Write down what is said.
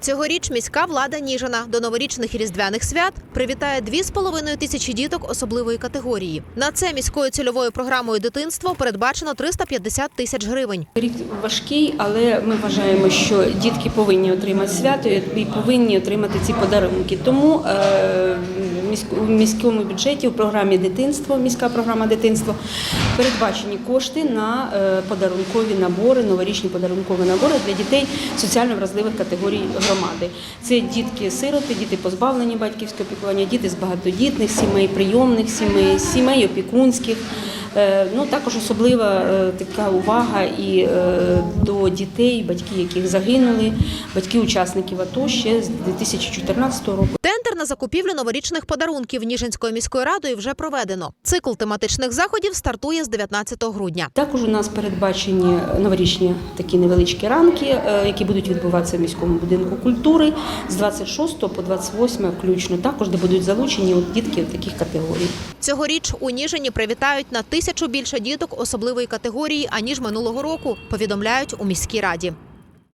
Цьогоріч міська влада Ніжина до новорічних і різдвяних свят привітає 2,5 тисячі діток особливої категорії. На це міською цільовою програмою дитинство передбачено 350 тисяч гривень. Рік важкий, але ми вважаємо, що дітки повинні отримати свято і повинні отримати ці подарунки. Тому е, в міському бюджеті у програмі дитинство, міська програма дитинство передбачені кошти на е, подарункові набори, новорічні подарункові набори для дітей соціально вразливих категорій громади. Це дітки-сироти, діти позбавлені батьківського піклування, діти з багатодітних сімей, прийомних сімей, сімей опікунських. Е, Ну також особлива е, така увага і до дітей, батьки, яких загинули, батьки учасників АТО ще з 2014 року. Тендер на закупівлю новорічних подарунків Ніжинською міською радою вже проведено. Цикл тематичних заходів стартує з 19 грудня. Також у нас передбачені новорічні такі невеличкі ранки, е, які будуть відбуватися в міському будинку культури з 26 по 28 включно. Також де будуть залучені дітки таких категорій. Цьогоріч у Ніжині привітають на тисячу більше діток особливої категорії аніж минулого року. Повідомляють у міській раді.